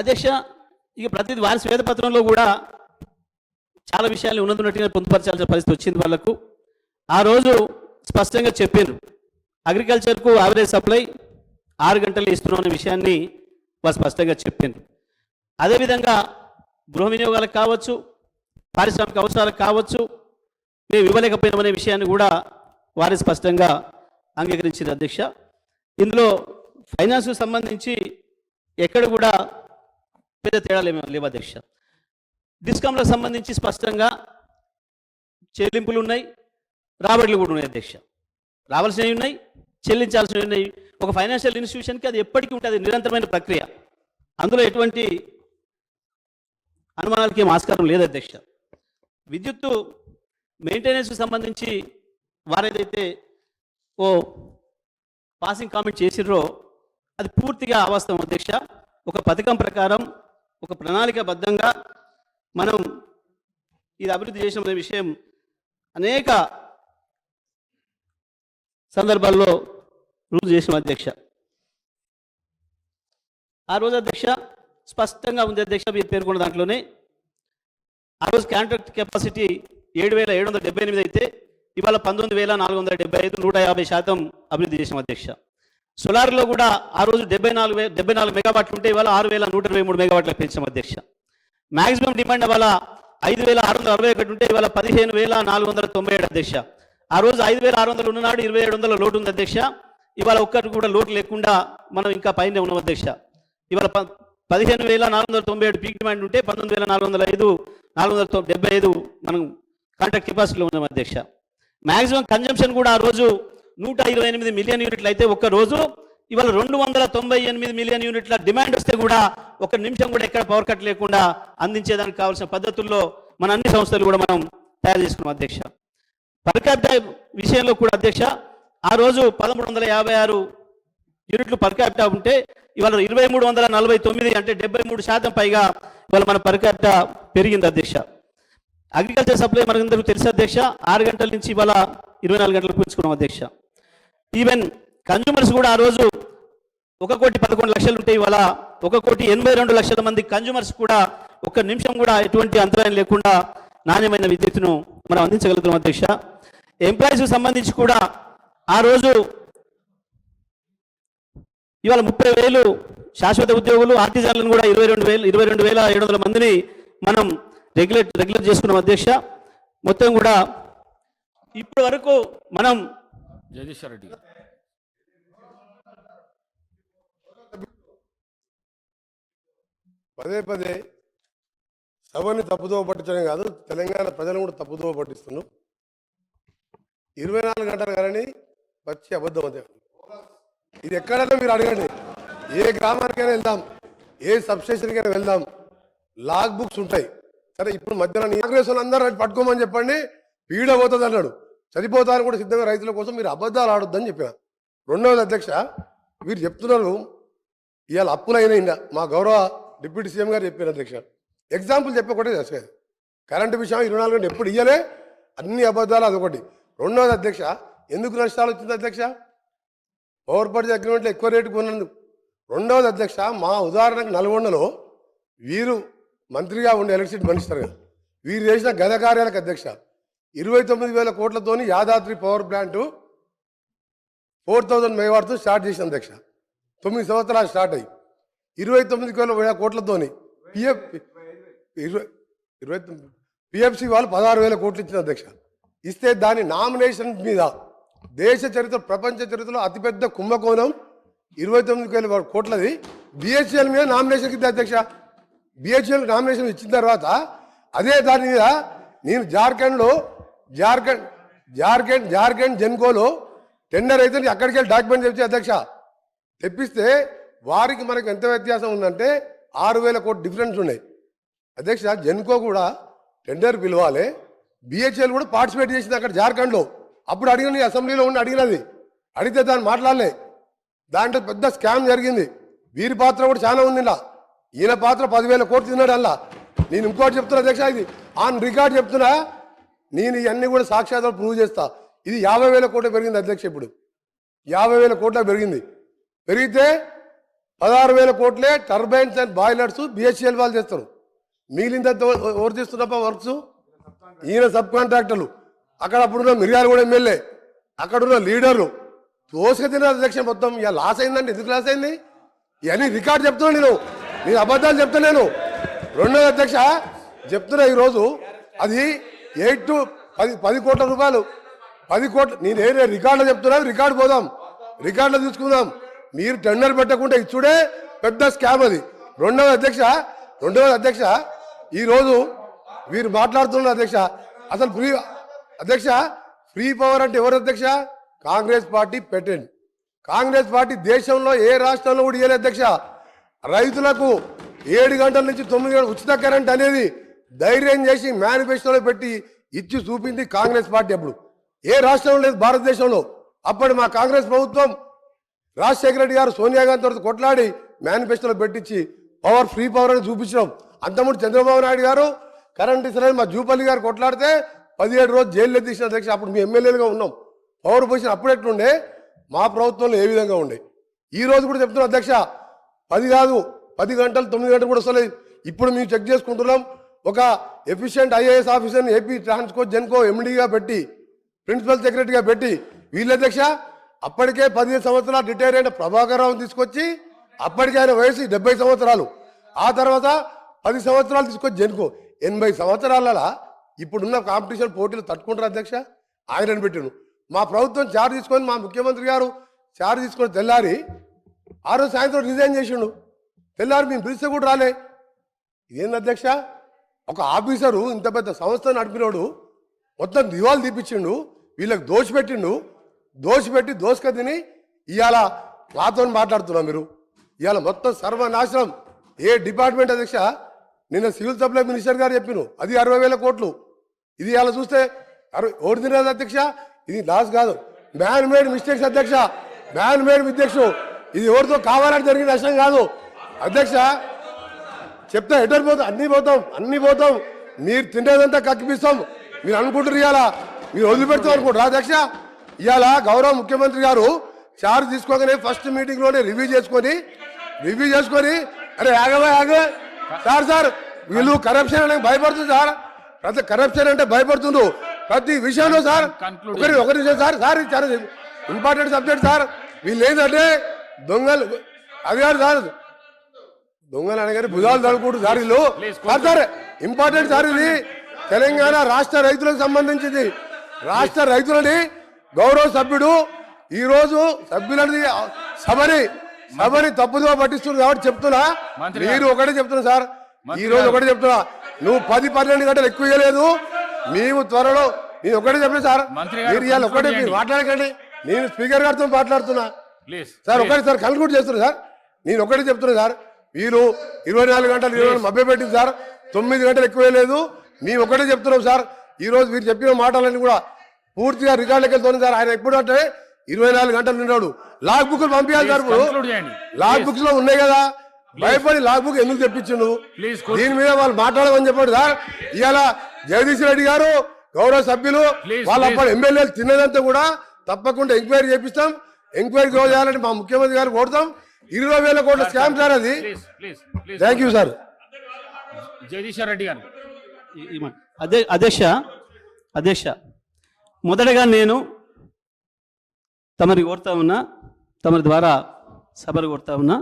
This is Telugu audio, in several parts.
అధ్యక్ష ఇక ప్రతిది వారి శ్వేతపత్రంలో కూడా చాలా విషయాలు ఉన్నతున్నట్టుగా పొందుపరచాల్సిన పరిస్థితి వచ్చింది వాళ్ళకు. ఆ రోజు స్పష్టంగా చెప్పారు అగ్రికల్చర్కు యావరేజ్ సప్లై ఆరు గంటలు ఇస్తున్నాం అనే విషయాన్ని వారు స్పష్టంగా చెప్పారు. అదేవిధంగా గృహ వినియోగాలకు కావచ్చు పారిశ్రామిక అవసరాలకు కావచ్చు మేము ఇవ్వలేకపోయినామనే విషయాన్ని కూడా వారు స్పష్టంగా అంగీకరించారు అధ్యక్ష. ఇందులో ఫైనాన్స్కు సంబంధించి ఎక్కడ కూడా పెద్ద తేడా లేవు అధ్యక్ష డిస్కామ్లకు సంబంధించి స్పష్టంగా చెల్లింపులు ఉన్నాయి రాబడులు కూడా ఉన్నాయి అధ్యక్ష. రావాల్సినవి ఉన్నాయి చెల్లించాల్సినవి ఉన్నాయి. ఒక ఫైనాన్షియల్ ఇన్స్టిట్యూషన్కి అది ఎప్పటికీ ఉంటుంది నిరంతరమైన ప్రక్రియ. అందులో ఎటువంటి అనుమానాలకి ఏం ఆస్కారం లేదు అధ్యక్ష. విద్యుత్తు మెయింటెనెన్స్కి సంబంధించి వారేదైతే ఓ పాసింగ్ కామెంట్ చేసిర్రో అది పూర్తిగా అవాస్తవం అధ్యక్ష. ఒక పథకం ప్రకారం ఒక ప్రణాళికబద్ధంగా మనం ఇది అభివృద్ధి చేసిన అనే విషయం అనేక సందర్భాల్లో రుజువు చేసిన అధ్యక్ష. ఆ రోజు అధ్యక్ష స్పష్టంగా ఉంది అధ్యక్ష మీరు పేర్కొన్న దాంట్లోనే. ఆ రోజు కాంట్రాక్ట్ కెపాసిటీ ఏడు వేల ఏడు వందల డెబ్బై ఎనిమిది అయితే ఇవాళ పంతొమ్మిది వేల నాలుగు వందల డెబ్బై ఐదు నూట యాభై శాతం అభివృద్ధి చేసిన అధ్యక్ష. సోలార్లో కూడా ఆ రోజు డెబ్బై నాలుగు డెబ్బై నాలుగు మెగావాట్లు ఉంటే ఇవాళ ఆరు వేల నూట ఇరవై మూడు మెగావాట్లకు పెంచాం అధ్యక్ష. మ్యాక్సిమం డిమాండ్ ఇవాళ ఐదు వేల ఆరు వందల అరవై ఒకటి ఉంటే ఇవాళ పదిహేను వేల నాలుగు వందల తొంభై ఏడు అధ్యక్ష. ఆ రోజు ఐదు వేల ఆరు వందలు ఉన్ననాడు ఇరవై ఏడు వందల లోటు ఉంది అధ్యక్ష. ఇవాళ ఒక్కటి కూడా లోటు లేకుండా మనం ఇంకా పైన ఉన్నాం అధ్యక్ష. ఇవాళ ప పదిహేను వేల నాలుగు వందల తొంభై ఏడు పీక్ డిమాండ్ ఉంటే పంతొమ్మిది వేల నాలుగు వందల ఐదు నాలుగు వందల డెబ్బై ఐదు మనం కాంట్రాక్ట్ కెపాసిటీలో ఉన్నాం అధ్యక్ష. మ్యాక్సిమం కన్జంప్షన్ కూడా ఆ రోజు నూట ఇరవై ఎనిమిది మిలియన్ యూనిట్లు అయితే ఒక్క రోజు ఇవాళ రెండు వందల తొంభై ఎనిమిది మిలియన్ యూనిట్ల డిమాండ్ వస్తే కూడా ఒక నిమిషం కూడా ఎక్కడ పవర్ కట్ లేకుండా అందించేదానికి కావాల్సిన పద్ధతుల్లో మన అన్ని సంస్థలు కూడా మనం తయారు చేసుకున్నాం అధ్యక్ష. పర్ విషయంలో కూడా అధ్యక్ష ఆ రోజు పదమూడు వందల యాభై ఆరు యూనిట్లు పర్ క్యాపిటా ఉంటే ఇవాళ ఇరవై మూడు వందల నలభై తొమ్మిది అంటే డెబ్బై మూడు శాతం పైగా ఇవాళ మన పర్ క్యాపిటా పెరిగింది అధ్యక్ష. అగ్రికల్చర్ సప్లై మనందరికీ తెలుసు అధ్యక్ష. ఆరు గంటల నుంచి ఇవాళ ఇరవై నాలుగు గంటలకు పెంచుకున్నాం అధ్యక్ష. ఈవెన్ కన్జ్యూమర్స్ కూడా ఆ రోజు ఒక కోటి పదకొండు లక్షలు ఉంటే ఇవాళ ఒక కోటి ఎనభై రెండు లక్షల మంది కన్జ్యూమర్స్ కూడా ఒక నిమిషం కూడా ఎటువంటి అంతరాయం లేకుండా నాణ్యమైన విద్యుత్తును మనం అందించగలుగుతున్నాం అధ్యక్ష. ఎంప్లాయీస్కి సంబంధించి కూడా ఆ రోజు ఇవాళ ముప్పై వేలు శాశ్వత ఉద్యోగులు ఆర్టిజన్లను కూడా ఇరవై రెండు వేలు ఇరవై రెండు వేల ఏడు వందల మందిని మనం రెగ్యులేట్ రెగ్యులేట్ చేసుకున్నాం అధ్యక్ష. మొత్తం కూడా ఇప్పటి వరకు మనం జగదీశ్వర్ రెడ్డి పదే పదే సభని తప్పుదోవ పట్టించడం కాదు తెలంగాణ ప్రజలు కూడా తప్పుదోవ పట్టిస్తున్నాం ఇరవై నాలుగు గంటలు కానీ పచ్చి అబద్ధం అదే ఇది ఎక్కడైనా మీరు అడగండి. ఏ గ్రామానికైనా వెళ్దాం ఏ సబ్స్టేషన్కైనా వెళ్దాం లాగ్ బుక్స్ ఉంటాయి. సరే ఇప్పుడు మధ్యాహ్నం కాంగ్రెస్ అందరూ పట్టుకోమని చెప్పండి పీడ పోతుంది అన్నాడు. చనిపోతారు కూడా సిద్ధంగా రైతుల కోసం మీరు అబద్ధాలు ఆడొద్దని చెప్పారు రెండవది అధ్యక్ష వీరు చెప్తున్నారు ఇవాళ అప్పులైన మా గౌరవ డిప్యూటీ సీఎం గారు చెప్పారు అధ్యక్ష. ఎగ్జాంపుల్ చెప్పకూడదు చేసేది కరెంటు విషయం ఇరవై నాలుగు గంటలు ఎప్పుడు ఇయ్యలే? అన్ని అబద్ధాలు అదొకటి. రెండవది అధ్యక్ష ఎందుకు నష్టాలు వచ్చింది అధ్యక్ష? పవర్ పర్చేజ్ అగ్రిమెంట్లో ఎక్కువ రేటు కొన్నందుకు. రెండవది అధ్యక్ష మా ఉదాహరణకు నల్గొండలో వీరు మంత్రిగా ఉండే ఎలక్ట్రిసిటీ మినిస్టర్గా వీరు చేసిన గద కార్యాలకు అధ్యక్ష ఇరవై తొమ్మిది వేల కోట్లతోని Yadadri power plant four thousand మెగావాట్తో start చేసిన అధ్యక్ష. తొమ్మిది సంవత్సరాలు స్టార్ట్ అయ్యి. ఇరవై తొమ్మిది వేల వేల కోట్లతోని పిఎఫ్ ఇరవై ఇరవై తొమ్మిది పిఎఫ్సి వాళ్ళు పదహారు వేల కోట్లు ఇచ్చిన అధ్యక్ష. ఇస్తే దాని నామినేషన్ మీద దేశ చరిత్ర ప్రపంచ చరిత్రలో అతిపెద్ద కుంభకోణం ఇరవై తొమ్మిది వేల కోట్లది. బిహెచ్ఎల్ మీద నామినేషన్ ఇద్దా అధ్యక్ష. బిహెచ్ఎల్ నామినేషన్ ఇచ్చిన తర్వాత అదే దాని మీద నేను జార్ఖండ్లో జార్ఖండ్ జార్ఖండ్ జార్ఖండ్ జెన్కోలో టెండర్ అయితే అక్కడికి వెళ్ళి డాక్యుమెంట్ తెచ్చి అధ్యక్ష. తెప్పిస్తే వారికి మనకు ఎంత వ్యత్యాసం ఉందంటే ఆరు వేల కోట్లు డిఫరెన్స్ ఉన్నాయి. అధ్యక్ష జెన్కో కూడా టెండర్ పిలవాలి. బిహెచ్ఎల్ కూడా పార్టిసిపేట్ చేసింది అక్కడ జార్ఖండ్లో. అప్పుడు అడిగిన అసెంబ్లీలో ఉండి అడిగినది. అడిగితే దాన్ని మాట్లాడలే. దాంట్లో పెద్ద స్కామ్ జరిగింది. వీరి పాత్ర కూడా చాలా ఉంది ఈయన పాత్ర పదివేల కోట్లు తిన్నాడు అలా నేను ఇంకోటి చెప్తున్నా అధ్యక్ష ఇది ఆన్ రికార్డ్ చెప్తున్నా. నేను ఇవన్నీ కూడా సాక్షాత్తులు ప్రూవ్ చేస్తా. ఇది యాభై వేల కోట్లు పెరిగింది అధ్యక్ష ఇప్పుడు. యాభై వేల కోట్ల పెరిగింది. పెరిగితే పదహారు వేల కోట్లే టర్బైన్స్ అండ్ బాయిలర్స్ బిహెచ్ఎల్ వాళ్ళు చేస్తారు. మిగిలింద ఎవరు చేస్తున్నప్ప వర్క్స్? ఈయన సబ్ కాంట్రాక్టర్లు అక్కడ అప్పుడున్న కూడా ఎమ్మెల్యే. అక్కడున్న లీడర్లు. తోసుక తిన్న అధ్యక్ష మొత్తం. ఇక లాస్ అయిందండి. ఎందుకు లాస్ అయింది? ఇవన్నీ రికార్డ్ చెప్తున్నా నేను. నేను అబద్ధాలు చెప్తలేను రెండో అధ్యక్ష చెప్తున్నా ఈరోజు. అది ఎయిట్ టు పది పది కోట్ల రూపాయలు. పది కోట్ల నేను ఏ రికార్డులో చెప్తున్నా రికార్డు పోదాం. రికార్డులో తీసుకుందాం. మీరు టెండర్ పెట్టకుండా ఇచ్చుడే పెద్ద స్కామ్ అది. రెండవ అధ్యక్ష రెండవ అధ్యక్ష ఈరోజు వీరు మాట్లాడుతున్నారు అధ్యక్ష. అసలు ఫ్రీ అధ్యక్ష ఫ్రీ పవర్ అంటే ఎవరు అధ్యక్ష? కాంగ్రెస్ పార్టీ పెట్టండి కాంగ్రెస్ పార్టీ దేశంలో ఏ రాష్ట్రంలో కూడా ఇయ్యలేదు అధ్యక్ష. రైతులకు ఏడు గంటల నుంచి తొమ్మిది గంటల ఉచిత కరెంట్ అనేది ధైర్యం చేసి మేనిఫెస్టోలో పెట్టి ఇచ్చి చూపింది కాంగ్రెస్ పార్టీ అప్పుడు. ఏ రాష్ట్రంలో లేదు భారతదేశంలో. అప్పటి మా కాంగ్రెస్ ప్రభుత్వం రాజశేఖర రెడ్డి గారు సోనియా గాంధీ తర్వాత కొట్లాడి మేనిఫెస్టోలో పెట్టించి పవర్ ఫ్రీ పవర్ అని చూపించినాం. అంతకుముందు చంద్రబాబు నాయుడు గారు కరెంట్ ఇస్తారని మా జూపల్లి గారు కొట్లాడితే పదిహేడు రోజు జైల్లో తీసిన అధ్యక్ష అప్పుడు మీ ఎమ్మెల్యేలుగా ఉన్నాం. పవర్ పొజిషన్ అప్పుడు ఎట్లుండే? మా ప్రభుత్వంలో ఏ విధంగా ఉండే? ఈ రోజు కూడా చెప్తున్నా అధ్యక్ష పది కాదు పది గంటలు తొమ్మిది గంటలు కూడా వస్తలేదు. ఇప్పుడు మేము చెక్ చేసుకుంటున్నాం. ఒక ఎఫిషియెంట్ ఐఏఎస్ ఆఫీసర్ని ఏపీ ట్రాన్స్కో జెన్కో ఎండీగా పెట్టి ప్రిన్సిపల్ సెక్రటరీగా పెట్టి వీళ్ళ అధ్యక్ష అప్పటికే పదిహేను సంవత్సరాలు రిటైర్ అయిన ప్రభాకర్ రావు తీసుకొచ్చి అప్పటికే ఆయన వయసు డెబ్బై సంవత్సరాలు. ఆ తర్వాత పది సంవత్సరాలు తీసుకొచ్చి జెన్కో ఎనభై సంవత్సరాల ఇప్పుడున్న కాంపిటీషన్ పోటీలు తట్టుకుంటారు అధ్యక్ష? ఆయనను పెట్టాను మా ప్రభుత్వం చార్జ్ తీసుకొని మా ముఖ్యమంత్రి గారు చార్జ్ తీసుకొని తెల్లారి ఆ రోజు సాయంత్రం రిజైన్ చేసిండు. తెల్లారి మేము పిలిస్తే కూడా రాలే. ఇదేంది అధ్యక్ష? ఒక ఆఫీసరు ఇంత పెద్ద సంస్థ నడిపినోడు మొత్తం దివాలు తీపిచ్చిండు వీళ్ళకి దోషపెట్టిండు దోషపెట్టి దోషక తిని ఇవాళ నాతో మాట్లాడుతున్నా మీరు. ఇవాళ మొత్తం సర్వనాశనం. ఏ డిపార్ట్మెంట్ అధ్యక్ష? నిన్న సివిల్ సప్లై మినిస్టర్ గారు చెప్పిను అది అరవై వేల కోట్లు. ఇది ఇలా చూస్తే అరవై ఓడి తినేది అధ్యక్ష? ఇది లాస్ కాదు. మ్యాన్ మేడ్ మిస్టేక్స్ అధ్యక్ష. మ్యాన్ మేడ్ అధ్యక్షుడు ఇది ఎవరితో కావాలని జరిగిన నష్టం కాదు. అధ్యక్ష చెప్తా ఎటర్ పోతాం అన్ని పోతాం అన్ని పోతాం మీరు తినేదంతా కక్కిపిస్తాం మీరు అనుకుంటారు ఇవాళ. మీరు వదిలిపెడతాం అనుకుంటారు అధ్యక్ష ఇవాళ గౌరవ ముఖ్యమంత్రి గారు చార్జ్ తీసుకోగానే ఫస్ట్ మీటింగ్లోనే రివ్యూ చేసుకొని రివ్యూ చేసుకొని అరే ఆగవా ఆగవా. సార్ సార్ వీళ్ళు కరప్షన్ అనే భయపడుతుంది సార్. ప్రతి కరప్షన్ అంటే భయపడుతుండ్రు. ప్రతి విషయంలో సార్ ఒకరి ఒకరి సార్ సార్ చాలా ఇంపార్టెంట్ సబ్జెక్ట్ సార్. వీళ్ళు ఏంటంటే దొంగలు. అది కాదు సార్. దొంగలు అనగానే భుజాలు తడుకుంటూ సార్ వీళ్ళు Please, సార్ ఇంపార్టెంట్ సార్ ఇది. తెలంగాణ రాష్ట్ర రైతులకు సంబంధించింది. రాష్ట్ర రైతులని గౌరవ సభ్యుడు ఈ రోజు సభ్యులని సభని సభని తప్పుదో పట్టిస్తున్నారు కాబట్టి చెప్తున్నా. మీరు. ఒకటే చెప్తున్నా సార్. ఈ రోజు. ఒకటే చెప్తున్నా. నువ్వు పది పన్నెండు గంటలు ఎక్కువ ఇవ్వలేదు మేము త్వరలో నేను ఒకటే చెప్పిన సార్. మీరు ఇవాళ ఒకటే మీరు. మాట్లాడకండి. నేను స్పీకర్ గారితో మాట్లాడుతున్నా. సార్ ఒకటి సార్ కన్క్లూడ్ చేస్తున్నా సార్. నేను ఒకటి చెప్తున్నా సార్. వీరు ఇరవై నాలుగు గంటలు ఇరవై మభ్య పెట్టింది సార్. తొమ్మిది గంటలు ఎక్కువ లేదు. మేము ఒకటే చెప్తున్నాం సార్. ఈ రోజు మీరు చెప్పిన మాటలన్నీ కూడా పూర్తిగా రికార్డులకి వెళ్తుంది సార్. ఆయన ఎప్పుడు అంటే ఇరవై నాలుగు గంటలు ఉన్నాడు లాగ్ బుక్ పంపించాలి సార్. లాగ్. బుక్స్లో ఉన్నాయి కదా. భయపడి లాగ్ బుక్ ఎందుకు తెప్పించిండు. దీని మీద వాళ్ళు మాట్లాడమని చెప్పండి సార్. ఇవాళ జగదీష్ రెడ్డి గారు గౌరవ సభ్యులు వాళ్ళ. అప్పుడు ఎమ్మెల్యేలు తిన్నదంతా కూడా తప్పకుండా ఎంక్వైరీ చేపిస్తాం. ఎంక్వైరీ చేయాలని మా ముఖ్యమంత్రి గారు కోరుతాం. ఇరవై వేల కోట్ల స్కామ్ సార్ అది. Thank you sir Jagadishwar Reddy గారు. అధ్య అధ్యక్ష అధ్యక్ష మొదటగా నేను తమరి కోరుతా ఉన్నా తమరి ద్వారా సభలు కోరుతా ఉన్నా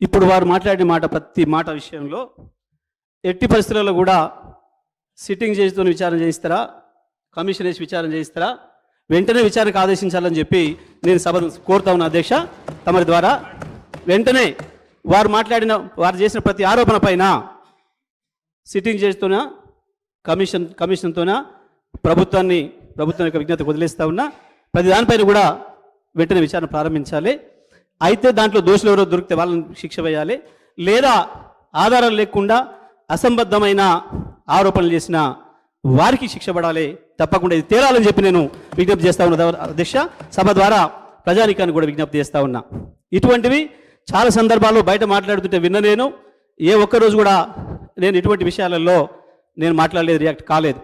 ఇప్పుడు వారు మాట్లాడిన మాట ప్రతి మాట విషయంలో ఎట్టి పరిస్థితుల్లో కూడా సిట్టింగ్ చేసితో విచారణ చేయిస్తారా? కమిషన్ వేసి విచారణ చేయిస్తారా? వెంటనే విచారణకు ఆదేశించాలని చెప్పి నేను సభను కోరుతా ఉన్నా అధ్యక్ష. తమరి ద్వారా వెంటనే వారు మాట్లాడిన వారు చేసిన ప్రతి ఆరోపణ పైన సిట్టింగ్ చేస్తున్నా కమిషన్ కమిషన్తోన ప్రభుత్వాన్ని ప్రభుత్వం యొక్క విజ్ఞత వదిలేస్తా ఉన్నా ప్రతి దానిపైన కూడా వెంటనే విచారణ ప్రారంభించాలి. అయితే దాంట్లో దోషులు ఎవరో దొరికితే వాళ్ళని శిక్ష వేయాలి. లేదా ఆధారాలు లేకుండా అసంబద్ధమైన ఆరోపణలు చేసిన వారికి శిక్ష పడాలి. తప్పకుండా ఇది తేలాలని చెప్పి నేను విజ్ఞప్తి చేస్తా ఉన్నా అధ్యక్ష సభ ద్వారా ప్రజానికాన్ని కూడా విజ్ఞప్తి చేస్తా ఉన్నా. ఇటువంటివి చాలా సందర్భాల్లో బయట మాట్లాడుతుంటే విన్న నేను ఏ ఒక్కరోజు కూడా నేను ఇటువంటి విషయాలలో నేను మాట్లాడలేదు రియాక్ట్ కాలేదు.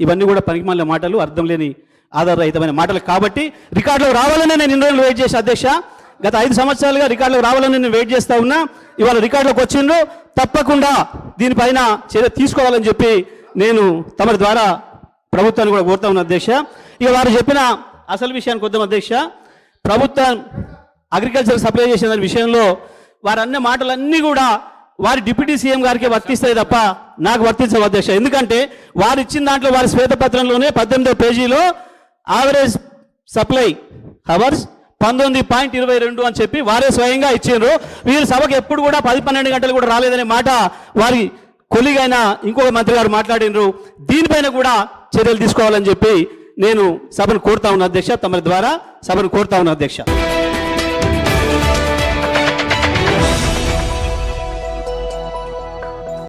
ఇవన్నీ కూడా పనికిమాలిన మాటలు అర్థం లేని ఆధారరహితమైన మాటలు. కాబట్టి రికార్డులో రావాలనే నేను ఇన్ని రోజులు వెయిట్ చేసి అధ్యక్ష. గత ఐదు సంవత్సరాలుగా రికార్డులకు రావాలని నేను వెయిట్ చేస్తా ఉన్నా. ఇవాళ రికార్డులకు వచ్చిండ్రు. తప్పకుండా దీనిపైన చర్య తీసుకోవాలని చెప్పి నేను తమరి ద్వారా ప్రభుత్వాన్ని కూడా కోరుతా ఉన్నా అధ్యక్ష. ఇక వారు చెప్పిన అసలు విషయానికి వద్దాం అధ్యక్ష. ప్రభుత్వం అగ్రికల్చర్ సప్లై చేసిన విషయంలో వారు అన్న మాటలన్నీ కూడా వారి డిప్యూటీ సీఎం గారికి వర్తిస్తాయి తప్ప నాకు వర్తించవు అధ్యక్ష. ఎందుకంటే వారు ఇచ్చిన దాంట్లో వారి శ్వేతపత్రంలోనే పద్దెనిమిదో పేజీలో ఆవరేజ్ సప్లై హవర్స్ పంతొమ్మిది పాయింట్ ఇరవై రెండు అని చెప్పి వారే స్వయంగా ఇచ్చిండ్రు. వీరు సభకు ఎప్పుడు కూడా పది పన్నెండు గంటలు కూడా రాలేదనే మాట వారి కొలిగైన ఇంకొక మంత్రి గారు మాట్లాడినరు దీనిపైన కూడా చర్యలు తీసుకోవాలని చెప్పి నేను సభను కోరుతా ఉన్నా అధ్యక్ష. తమ ద్వారా సభను కోరుతా ఉన్నా అధ్యక్ష.